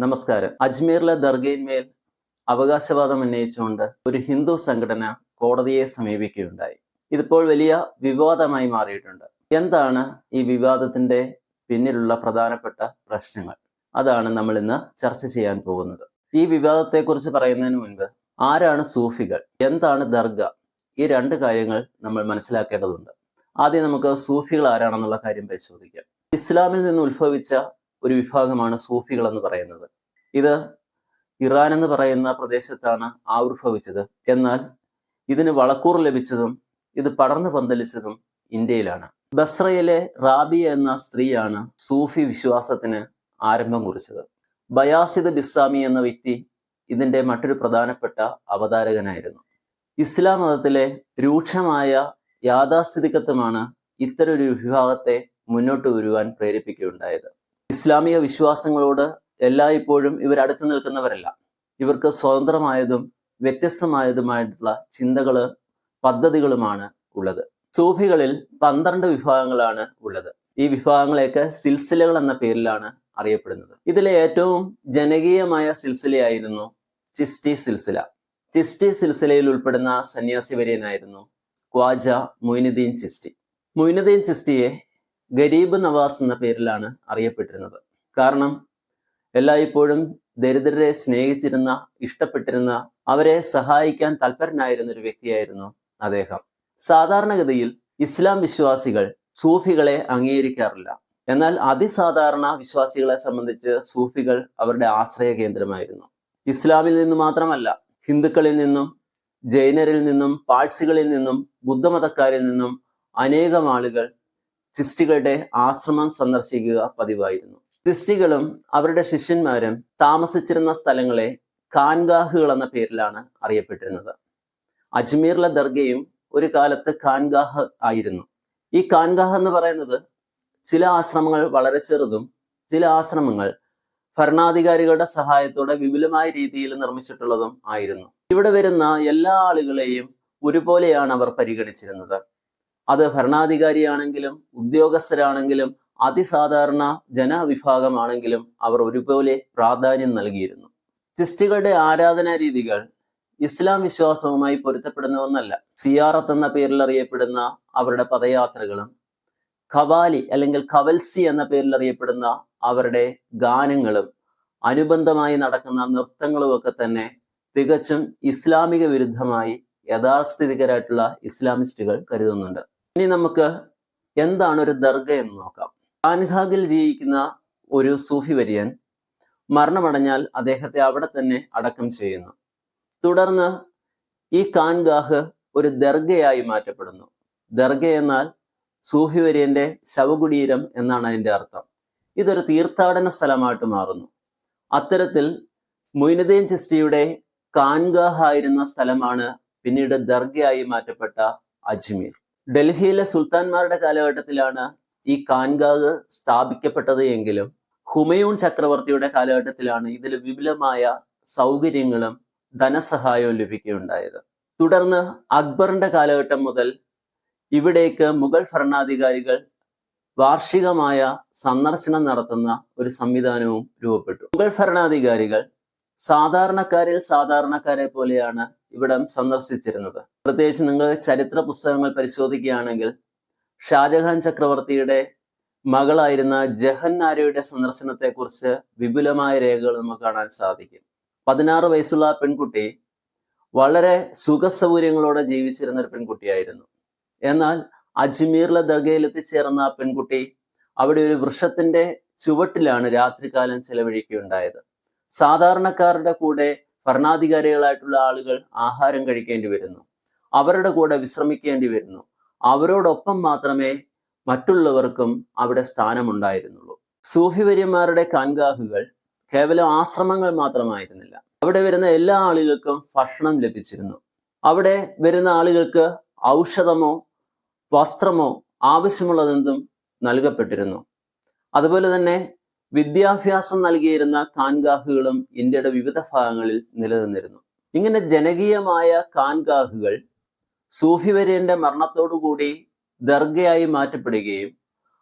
നമസ്കാരം. അജ്മീറിലെ ദർഗയിന്മേൽ അവകാശവാദം ഉന്നയിച്ചുകൊണ്ട് ഒരു ഹിന്ദു സംഘടന കോടതിയെ സമീപിക്കുകയുണ്ടായി. ഇതിപ്പോൾ വലിയ വിവാദമായി മാറിയിട്ടുണ്ട്. എന്താണ് ഈ വിവാദത്തിന്റെ പിന്നിലുള്ള പ്രധാനപ്പെട്ട പ്രശ്നങ്ങൾ? അതാണ് നമ്മൾ ഇന്ന് ചർച്ച ചെയ്യാൻ പോകുന്നത്. ഈ വിവാദത്തെക്കുറിച്ച് പറയുന്നതിന് മുൻപ് ആരാണ് സൂഫികൾ? എന്താണ് ദർഗ? ഈ രണ്ട് കാര്യങ്ങൾ നമ്മൾ മനസ്സിലാക്കേണ്ടതുണ്ട്. ആദ്യം നമുക്ക് സൂഫികൾ ആരാണെന്നുള്ള കാര്യം പരിശോധിക്കാം. ഇസ്ലാമിൽ നിന്ന് ഉത്ഭവിച്ച ഒരു വിഭാഗമാണ് സൂഫികൾ എന്ന് പറയുന്നത്. ഇത് ഇറാൻ എന്ന് പറയുന്ന പ്രദേശത്താണ് ആവിർഭവിച്ചത്. എന്നാൽ ഇതിന് വളക്കൂർ ലഭിച്ചതും ഇത് പടർന്നു പന്തലിച്ചതും ഇന്ത്യയിലാണ്. ബസ്രയിലെ റാബിയ എന്ന സ്ത്രീയാണ് സൂഫി വിശ്വാസത്തിന് ആരംഭം കുറിച്ചത്. ബയാസിദ് ബിസ്സാമി എന്ന വ്യക്തി ഇതിന്റെ മറ്റൊരു പ്രധാനപ്പെട്ട അവതാരകനായിരുന്നു. ഇസ്ലാം മതത്തിലെ രൂക്ഷമായ യാഥാസ്ഥിതികത്വമാണ് ഒരു വിഭാഗത്തെ മുന്നോട്ട് വരുവാൻ പ്രേരിപ്പിക്കുകയുണ്ടായത്. ഇസ്ലാമിക വിശ്വാസങ്ങളോട് എല്ലായ്പ്പോഴും ഇവർ അടുത്തു നിൽക്കുന്നവരല്ല. ഇവർക്ക് സ്വതന്ത്രമായതും വ്യത്യസ്തമായതുമായിട്ടുള്ള ചിന്തകൾ പദ്ധതികളുമാണ് ഉള്ളത്. സൂഫികളിൽ പന്ത്രണ്ട് വിഭാഗങ്ങളാണ് ഉള്ളത്. ഈ വിഭാഗങ്ങളെയൊക്കെ സിൽസിലകൾ എന്ന പേരിലാണ് അറിയപ്പെടുന്നത്. ഇതിലെ ഏറ്റവും ജനകീയമായ സിൽസിലയായിരുന്നു ചിസ്റ്റി സിൽസില. ചിസ്റ്റി സിൽസിലയിൽ ഉൾപ്പെടുന്ന സന്യാസി വര്യനായിരുന്നു ഖ്വാജ മൊയ്നുദ്ദീൻ ചിസ്റ്റി മൊയ്നുദ്ദീൻ ചിസ്റ്റിയെ ഗരീബ് നവാസ് എന്ന പേരിലാണ് അറിയപ്പെട്ടിരുന്നത്. കാരണം എല്ലായ്പ്പോഴും ദരിദ്രരെ സ്നേഹിച്ചിരുന്ന ഇഷ്ടപ്പെട്ടിരുന്ന അവരെ സഹായിക്കാൻ തൽപരനായിരുന്ന ഒരു വ്യക്തിയായിരുന്നു അദ്ദേഹം. സാധാരണഗതിയിൽ ഇസ്ലാം വിശ്വാസികൾ സൂഫികളെ അംഗീകരിക്കാറില്ല. എന്നാൽ അതിസാധാരണ വിശ്വാസികളെ സംബന്ധിച്ച് സൂഫികൾ അവരുടെ ആശ്രയ കേന്ദ്രമായിരുന്നു. ഇസ്ലാമിൽ നിന്ന് മാത്രമല്ല ഹിന്ദുക്കളിൽ നിന്നും ജൈനരിൽ നിന്നും പാഴ്സികളിൽ നിന്നും ബുദ്ധമതക്കാരിൽ നിന്നും അനേകം ആളുകൾ ചിസ്റ്റികളുടെ ആശ്രമം സന്ദർശിക്കുക പതിവായിരുന്നു. സിസ്റ്റികളും അവരുടെ ശിഷ്യന്മാരും താമസിച്ചിരുന്ന സ്ഥലങ്ങളെ കാൻഗാഹുകൾ എന്ന പേരിലാണ് അറിയപ്പെട്ടിരുന്നത്. അജ്മീറിലെ ദർഗയും ഒരു കാലത്ത് ഖാൻഗാഹ് ആയിരുന്നു. ഈ ഖാൻഗാഹ് എന്ന് പറയുന്നത് ചില ആശ്രമങ്ങൾ വളരെ ചെറുതും ചില ആശ്രമങ്ങൾ ഭരണാധികാരികളുടെ സഹായത്തോടെ വിപുലമായ രീതിയിൽ നിർമ്മിച്ചിട്ടുള്ളതും ആയിരുന്നു. ഇവിടെ വരുന്ന എല്ലാ ആളുകളെയും ഒരുപോലെയാണ് അവർ പരിഗണിച്ചിരുന്നത്. അത് ഭരണാധികാരിയാണെങ്കിലും ഉദ്യോഗസ്ഥരാണെങ്കിലും അതിസാധാരണ ജനവിഭാഗമാണെങ്കിലും അവർ ഒരുപോലെ പ്രാധാന്യം നൽകിയിരുന്നു. ചിസ്റ്റുകളുടെ ആരാധനാ രീതികൾ ഇസ്ലാം വിശ്വാസവുമായി പൊരുത്തപ്പെടുന്ന ഒന്നല്ല. സിയാറത്ത് എന്ന പേരിൽ അറിയപ്പെടുന്ന അവരുടെ പദയാത്രകളും ഖവാലി അല്ലെങ്കിൽ ഖവൽസി എന്ന പേരിൽ അറിയപ്പെടുന്ന അവരുടെ ഗാനങ്ങളും അനുബന്ധമായി നടക്കുന്ന നൃത്തങ്ങളും ഒക്കെ തന്നെ തികച്ചും ഇസ്ലാമിക വിരുദ്ധമായി യഥാസ്ഥിതികരായിട്ടുള്ള ഇസ്ലാമിസ്റ്റുകൾ കരുതുന്നുണ്ട്. ഇനി നമുക്ക് എന്താണ് ഒരു ദർഗ എന്ന് നോക്കാം. കാൻഹാഗിൽ ജീവിക്കുന്ന ഒരു സൂഫി വര്യൻ മരണമടഞ്ഞാൽ അദ്ദേഹത്തെ അവിടെ തന്നെ അടക്കം ചെയ്യുന്നു. തുടർന്ന് ഈ കാൻഗാഹ് ഒരു ദർഗയായി മാറ്റപ്പെടുന്നു. ദർഗ എന്നാൽ സൂഫി വര്യന്റെ ശവകുടീരം എന്നാണ് അതിന്റെ അർത്ഥം. ഇതൊരു തീർത്ഥാടന സ്ഥലമായിട്ട് മാറുന്നു. അത്തരത്തിൽ മൊയ്നുദ്ദീൻ ചിസ്റ്റിയുടെ കാൻഗാഹ് ആയിരുന്ന സ്ഥലമാണ് പിന്നീട് ദർഗയായി മാറ്റപ്പെട്ട അജ്മീർ. ഡൽഹിയിലെ സുൽത്താൻമാരുടെ കാലഘട്ടത്തിലാണ് ഈ കാൻഗാഹ് സ്ഥാപിക്കപ്പെട്ടത് എങ്കിലും ഹുമയൂൺ ചക്രവർത്തിയുടെ കാലഘട്ടത്തിലാണ് ഇതിൽ വിപുലമായ സൗകര്യങ്ങളും ധനസഹായവും ലഭിക്കുകയുണ്ടായത്. തുടർന്ന് അക്ബറിന്റെ കാലഘട്ടം മുതൽ ഇവിടേക്ക് മുഗൾ ഭരണാധികാരികൾ വാർഷികമായ സന്ദർശനം നടത്തുന്ന ഒരു സംവിധാനവും രൂപപ്പെട്ടു. മുഗൾ ഭരണാധികാരികൾ സാധാരണക്കാരിൽ സാധാരണക്കാരെ പോലെയാണ് ഇവിടം സന്ദർശിച്ചിരുന്നത്. പ്രത്യേകിച്ച് നിങ്ങൾ ചരിത്ര പുസ്തകങ്ങൾ പരിശോധിക്കുകയാണെങ്കിൽ ഷാജഹാൻ ചക്രവർത്തിയുടെ മകളായിരുന്ന ജഹന്നാരയുടെ സന്ദർശനത്തെക്കുറിച്ച് വിപുലമായ രേഖകൾ നമുക്ക് കാണാൻ സാധിക്കും. പതിനാറ് വയസ്സുള്ള പെൺകുട്ടി വളരെ സുഖസൗകര്യങ്ങളോടെ ജീവിച്ചിരുന്ന ഒരു പെൺകുട്ടിയായിരുന്നു. എന്നാൽ അജ്മീറിലെ ദർഗയിൽ എത്തിച്ചേർന്ന ആ പെൺകുട്ടി അവിടെ ഒരു വൃക്ഷത്തിന്റെ ചുവട്ടിലാണ് രാത്രികാലം ചെലവഴിക്കുകയുണ്ടായത്. സാധാരണക്കാരുടെ കൂടെ ഭരണാധികാരികളായിട്ടുള്ള ആളുകൾ ആഹാരം കഴിക്കേണ്ടി വരുന്നു. അവരുടെ കൂടെ വിശ്രമിക്കേണ്ടി വരുന്നു. അവരോടൊപ്പം മാത്രമേ മറ്റുള്ളവർക്കും അവിടെ സ്ഥാനമുണ്ടായിരുന്നുള്ളൂ. സൂഫിവര്യന്മാരുടെ കാൻഗാഹുകൾ കേവലം ആശ്രമങ്ങൾ മാത്രമായിരുന്നില്ല. അവിടെ വരുന്ന എല്ലാ ആളുകൾക്കും ഭക്ഷണം ലഭിച്ചിരുന്നു. അവിടെ വരുന്ന ആളുകൾക്ക് ഔഷധമോ വസ്ത്രമോ ആവശ്യമുള്ളതെന്തും നൽകപ്പെട്ടിരുന്നു. അതുപോലെ തന്നെ വിദ്യാഭ്യാസം നൽകിയിരുന്ന കാൻഗാഹുകളും ഇന്ത്യയുടെ വിവിധ ഭാഗങ്ങളിൽ നിലനിന്നിരുന്നു. ഇങ്ങനെ ജനകീയമായ ഖാൻഗാഹുകൾ സൂഫിവര്യന്റെ മരണത്തോടുകൂടി ദർഗയായി മാറ്റപ്പെടുകയും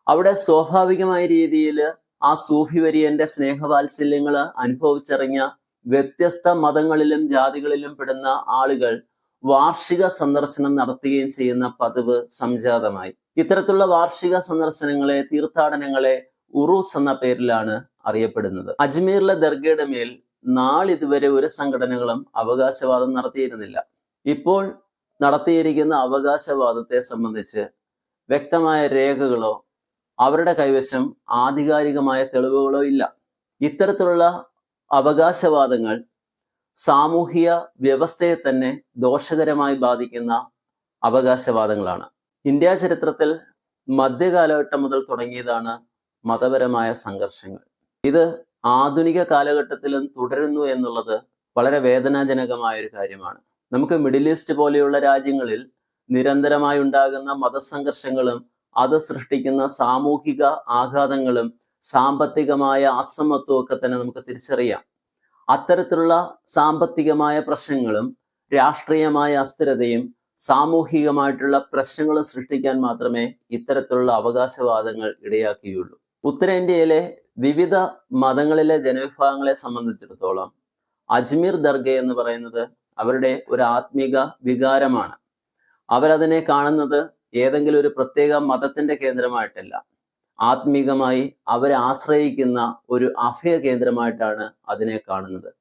അവിടെ സ്വാഭാവികമായ രീതിയിൽ ആ സൂഫി വര്യന്റെ സ്നേഹവാത്സല്യങ്ങൾ അനുഭവിച്ചറിഞ്ഞ വ്യത്യസ്ത മതങ്ങളിലും ജാതികളിലും പെടുന്ന ആളുകൾ വാർഷിക സന്ദർശനം നടത്തുകയും ചെയ്യുന്ന പതിവ് സംജാതമായി. ഇത്തരത്തിലുള്ള വാർഷിക സന്ദർശനങ്ങളെ തീർത്ഥാടനങ്ങളെ ഉറൂസ് എന്ന പേരിലാണ് അറിയപ്പെടുന്നത്. അജ്മീറിലെ ദർഗയുടെ മേൽ നാളിതുവരെ ഒരു സംഘടനകളും അവകാശവാദം നടത്തിയിരുന്നില്ല. ഇപ്പോൾ നടത്തിയിരിക്കുന്ന അവകാശവാദത്തെ സംബന്ധിച്ച് വ്യക്തമായ രേഖകളോ അവരുടെ കൈവശം ആധികാരികമായ തെളിവുകളോ ഇല്ല. ഇത്തരത്തിലുള്ള അവകാശവാദങ്ങൾ സാമൂഹിക വ്യവസ്ഥയെ തന്നെ ദോഷകരമായി ബാധിക്കുന്ന അവകാശവാദങ്ങളാണ്. ഇന്ത്യ ചരിത്രത്തിൽ മധ്യകാലഘട്ടം മുതൽ തുടങ്ങിയതാണ് മതപരമായ സംഘർഷങ്ങൾ. ഇത് ആധുനിക കാലഘട്ടത്തിലും തുടരുന്നു എന്നുള്ളത് വളരെ വേദനാജനകമായ ഒരു കാര്യമാണ്. നമുക്ക് മിഡിൽ ഈസ്റ്റ് പോലെയുള്ള രാജ്യങ്ങളിൽ നിരന്തരമായി ഉണ്ടാകുന്ന മതസംഘർഷങ്ങളും അത് സൃഷ്ടിക്കുന്ന സാമൂഹിക ആഘാതങ്ങളും സാമ്പത്തികമായ അസമത്വവും ഒക്കെ തന്നെ നമുക്ക് തിരിച്ചറിയാം. അത്തരത്തിലുള്ള സാമ്പത്തികമായ പ്രശ്നങ്ങളും രാഷ്ട്രീയമായ അസ്ഥിരതയും സാമൂഹികമായിട്ടുള്ള പ്രശ്നങ്ങളും സൃഷ്ടിക്കാൻ മാത്രമേ ഇത്തരത്തിലുള്ള അവകാശവാദങ്ങൾ ഇടയാക്കുകയുള്ളൂ. ഉത്തരേന്ത്യയിലെ വിവിധ മതങ്ങളിലെ ജനവിഭാഗങ്ങളെ സംബന്ധിച്ചിടത്തോളം അജ്മീർ ദർഗ എന്ന് പറയുന്നത് അവരുടെ ഒരു ആത്മീക വികാരമാണ്. അവരതിനെ കാണുന്നത് ഏതെങ്കിലും ഒരു പ്രത്യേക മതത്തിന്റെ കേന്ദ്രമായിട്ടല്ല. ആത്മീകമായി അവരെ ആശ്രയിക്കുന്ന ഒരു അഭയ കേന്ദ്രമായിട്ടാണ് അതിനെ കാണുന്നത്.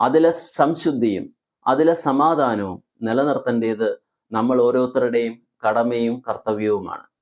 അതിലെ സംശുദ്ധിയും അതിലെ സമാധാനവും നിലനിർത്തേണ്ടത് നമ്മൾ ഓരോരുത്തരുടെയും കടമയും കർത്തവ്യവുമാണ്.